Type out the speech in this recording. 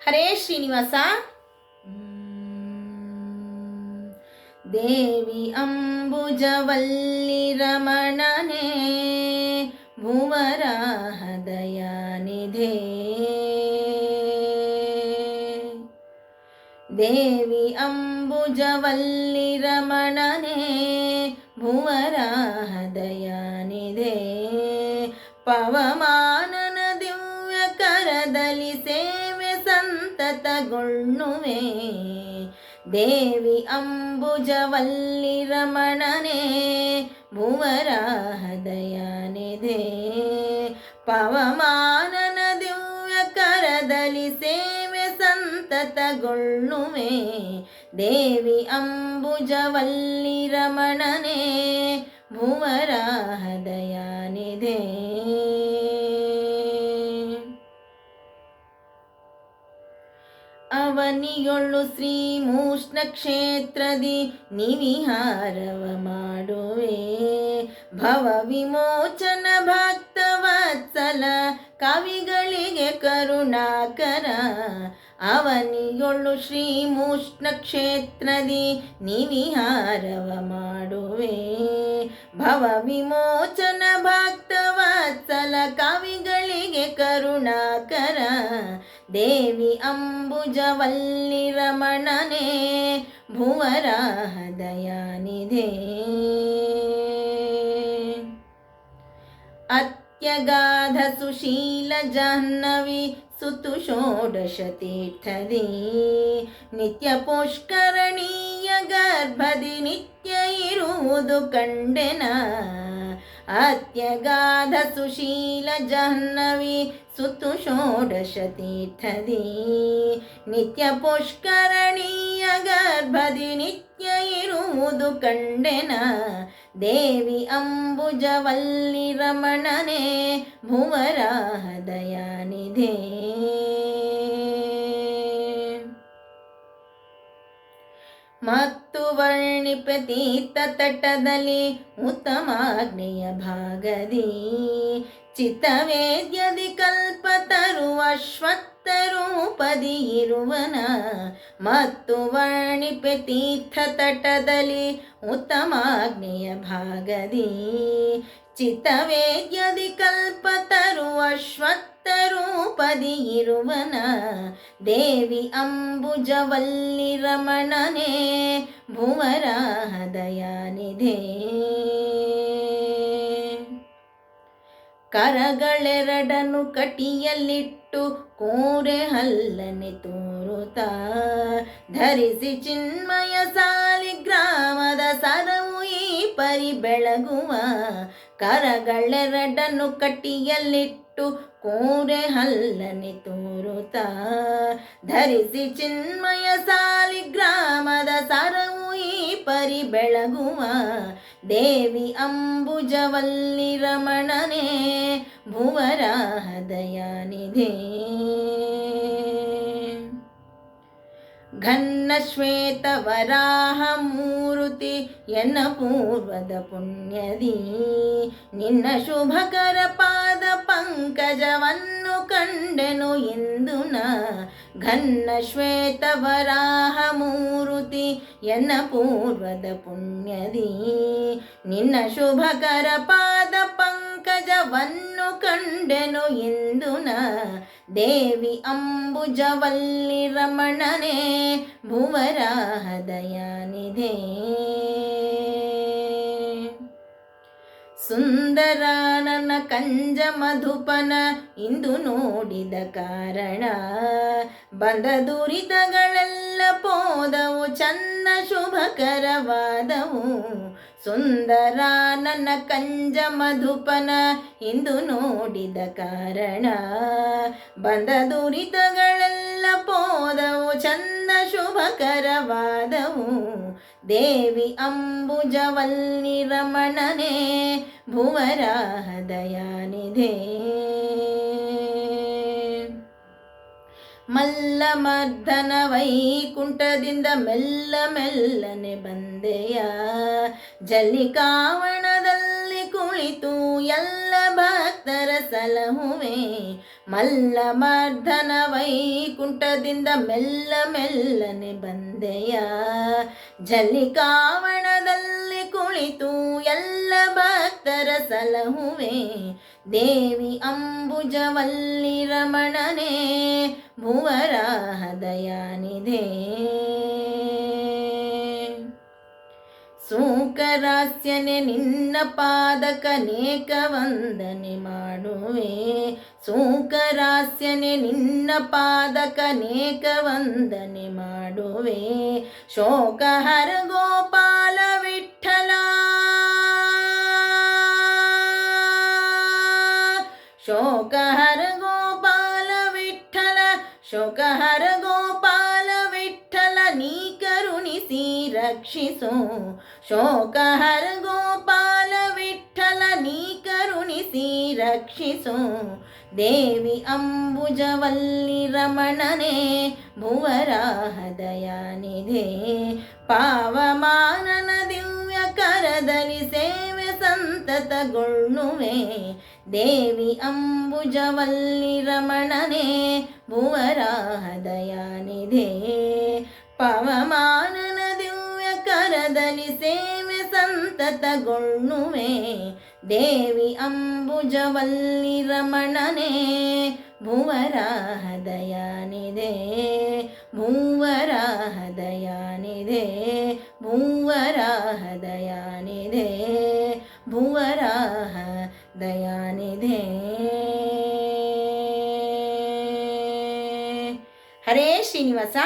ಹರೇ ಶ್ರೀನಿವಾಸ ದೇವಿ ಅಂಬುಜವಲ್ಲಿ ರಮಣನೆ ಭುವರಾಹ ದಯಾನಿಧೆ ದೇವಿ ಅಂಬುಜವಲ್ಲಿ ರಮಣನೆ ಭುವರಾಹ ದಯಾನಿಧೆ ಪವಮಾನನ ಸಂತತಗೊಳ್ಳುವೆ ದೇವಿ ಅಂಬುಜವಲ್ಲಿ ರಮಣನೆ ಭುವರ ಹೃದಯನಿದೆ ಪವಮಾನನ ದಿವ್ಯ ಕರದಲ್ಲಿ ಸೇವೆ ಸಂತತಗೊಳ್ಳುವೆ ದೇವಿ ಅಂಬುಜವಲ್ಲಿ ರಮಣನೆ ಭುವರ ದಯಾನಿಧೆ ಅವನಿಯೊಳ್ಳು ಶ್ರೀ ಮೂಷ್ಣ ಕ್ಷೇತ್ರದಿ ನಿವಿಹಾರವ ಮಾಡುವೆ. ಭವ ವಿಮೋಚನ ಭಕ್ತ ವತ್ಸಲ ಕವಿಗಳಿಗೆ ಕರುಣಾಕರ. ಅವನಿಯೊಳ್ಳು ಶ್ರೀ ಕ್ಷೇತ್ರದಿ ನಿವಿಹಾರವ ಮಾಡುವೆ. ಭವ ವಿಮೋಚನ ಭಕ್ತ ವತ್ಸಲ ಕವಿಗಳಿಗೆ ಕರುಣಾಕರ. ದೇವಿ ಅಂಬುಜವಲ್ಲಿ ರಮಣನೆ ಭುವರಾಹ ದಯಾನಿಧೆ. ಅತ್ಯಗಾಧ ಸುಶೀಲ ಜಾಹ್ನವಿ ಸುತು ಷೋಡಶ ತೀರ್ಥದಿ ನಿತ್ಯ ಪುಷ್ಕರಣೀಯ ಗರ್ಭದಿ ನಿತ್ಯ ಇರುವುದು ಕಂಡೆನ. ಅತ್ಯಗಾಧ ಸುಶೀಲ ಜಾಹ್ನವಿ ಸುತು ಷೋಡಶ ತೀರ್ಥದಿ ನಿತ್ಯ ಪುಷ್ಕರಣೀಯ ಗರ್ಭದಿ ನಿತ್ಯ ಇರುವುದು ಕಂಡೆನ. ದೇವಿ ಅಂಬುಜವಲ್ಲಿ ರಮಣನೆ ಭುವರ ದಯಾನಿಧೆ ಮತ್ತು ವರ್ಣಿಪತೀತ ತಟದಲ್ಲಿ ಉತ್ತಮಾಗ್ನೆಯ ಭಾಗದಿ. ಚಿತ್ತವೇದ್ಯದಿ ಕಲ್ಪತರು ಅಶ್ವತ್ಥರೂಪದಿ ಇರುವನ ಮತ್ತು ವರ್ಣಿಪೆ ತೀರ್ಥ ತಟದಲ್ಲಿ ಉತ್ತಮಾಗ್ನೆಯ ಭಾಗದಿ. ಚಿತ್ತವೇದ್ಯದಿ ಕಲ್ಪತರು ಅಶ್ವತ್ಥರೂಪದಿ ಇರುವನ ದೇವಿ ಅಂಬುಜವಲ್ಲಿ ರಮಣನೆ ಭುವರ ಹದಯಾನಿದೆ ಕರಗಳೆರಡನು ಕಟಿಯಲ್ಲಿಟ್ಟು ಕೋರೆ ಹಲ್ಲನೆ ತೋರುತ್ತಾ? ಧರಿಸಿ ಚಿನ್ಮಯ ಸಾಲಿಗ್ರಾಮದ ಸರವು ಈ ಪರಿ ಬೆಳಗುವ. ಕರಗಳೆರಡನ್ನು ಕಟಿಯಲ್ಲಿಟ್ಟು ಕೂರೆ ಹಲ್ಲನೆ ತೋರುತ್ತ. ಧರಿಸಿ ಚಿನ್ಮಯ ಸಾಲಿಗ್ರಾಮದ ಸರವು ಈ ಪರಿ ಬೆಳಗುವ. ದೇವಿ ಅಂಬುಜವಲ್ಲಿ ರಮಣನೇ ಭುವರ ಘನ್ನ ಶ್ವೇತ ವರಾಹ ಮೂರುತಿ ಎನ್ನ ಪೂರ್ವದ ಪುಣ್ಯದಿ ನಿನ್ನ ಶುಭಕರ ಪಾದ ಪಂಕಜವನ್ನು ಕಂಡೆನು ಎಂದು ನ ಘನ್ನ ಶ್ವೇತ ವರಾಹ ಮೂರುತಿ ಎನ್ನ ಪೂರ್ವದ ಪುಣ್ಯದಿ ನಿನ್ನ ಶುಭಕರ ಪಾದ ಪಂಕಜವನ್ನು ಕಂಡೆನು ಇಂದುನ. ದೇವಿ ಅಂಬುಜವಲ್ಲಿ ರಮಣನೆ ಭುವರ ಸುಂದರ ನನ್ನ ಕಂಜ ಮಧುಪನ ಇಂದು ನೋಡಿದ ಕಾರಣ. ಬಂದ ದುರಿತಗಳೆಲ್ಲ ಪೋದವು, ಚಂದ ಶುಭಕರವಾದವು. ಸುಂದರ ನನ್ನ ಕಂಜ ಮಧುಪನ ಇಂದು ನೋಡಿದ ಕಾರಣ. ಬಂದ ದುರಿತಗಳೆಲ್ಲ ಪೋದವು, ಚಂದ ಶುಭಕರವಾದವು. ದೇವಿ ಅಂಬುಜವಲ್ಲಿ ರಮಣನೆ, ಭುವರಾಹ ದಯಾನಿಧೆ. ಮಲ್ಲಮರ್ಧನ ವೈಕುಂಠದಿಂದ ಮೆಲ್ಲ ಮೆಲ್ಲನೆ ಬಂದೆಯ. ಜಲಿಕಾವಣದಲ್ಲಿ ಕುಳಿತು ಎಲ್ಲ ಭಕ್ತ ಭಕ್ತರ ಸಲಹುವೆ. ಮಲ್ಲಮರ್ಧನ ವೈಕುಂಠದಿಂದ ಮೆಲ್ಲ ಮೆಲ್ಲನೆ ಬಂದೆಯ. ಜಲಿಕಾವಣದಲ್ಲಿ ಕುಳಿತು ಎಲ್ಲ ಭಕ್ತರ ಸಲಹುವೆ. ದೇವಿ ಅಂಬುಜವಲ್ಲಿ ರಮಣನೆ, ಭುವರ ದಯಾನಿಧೆ ಸೂಕರಾಸ್ಯನೆ ನಿನ್ನ ಪಾದಕನೇಕ ವಂದನೆ ಮಾಡುವೆ. ಸೂಕರಾಸ್ಯನೆ ನಿನ್ನ ಪಾದಕನೇಕ ವಂದನೆ ಮಾಡುವೆ. ಶೋಕ ಗೋಪಾಲ ಶೋಕಹರ ಗೋಪಾಲ ವಿಠಲ ನೀ ಕರುಣಿಸಿ ರಕ್ಷಿಸು. ಶೋಕಹರ ಗೋಪಾಲ ವಿಠಲ ನೀ ಕರುಣಿಸಿ ರಕ್ಷಿಸು. ದೇವಿ ಅಂಬುಜವಲ್ಲಿ ರಮಣನೆ, ಭುವರ ದಯಾನಿಧೆ ಪಾವಮಾನನ ದಿವ್ಯ ಕರದಲ್ಲಿ ಸೇವೆ ಸಂತತಗೊಳ್ಳುವೆ. ದೇವಿ ಅಂಬುಜವಲ್ಲಿ ರಮಣನೆ ಭುವರಾಹ ದಯಾನಿಧೆ ಪವಮಾನನ ದಿವ್ಯ ಕರದಲ್ಲಿ ಸೇವೆ ಸಂತತಗೊಳ್ಳುವೆ. ದೇವಿ ಅಂಬುಜವಲ್ಲಿ ರಮಣನೆ ಭುವರಾಹ ದಯಾನಿಧೆ ಭೂವರಾಹ ದಯಾನಿಧೆ ಭೂವರಾಹ దయానిదే హరే శ్రీనివాస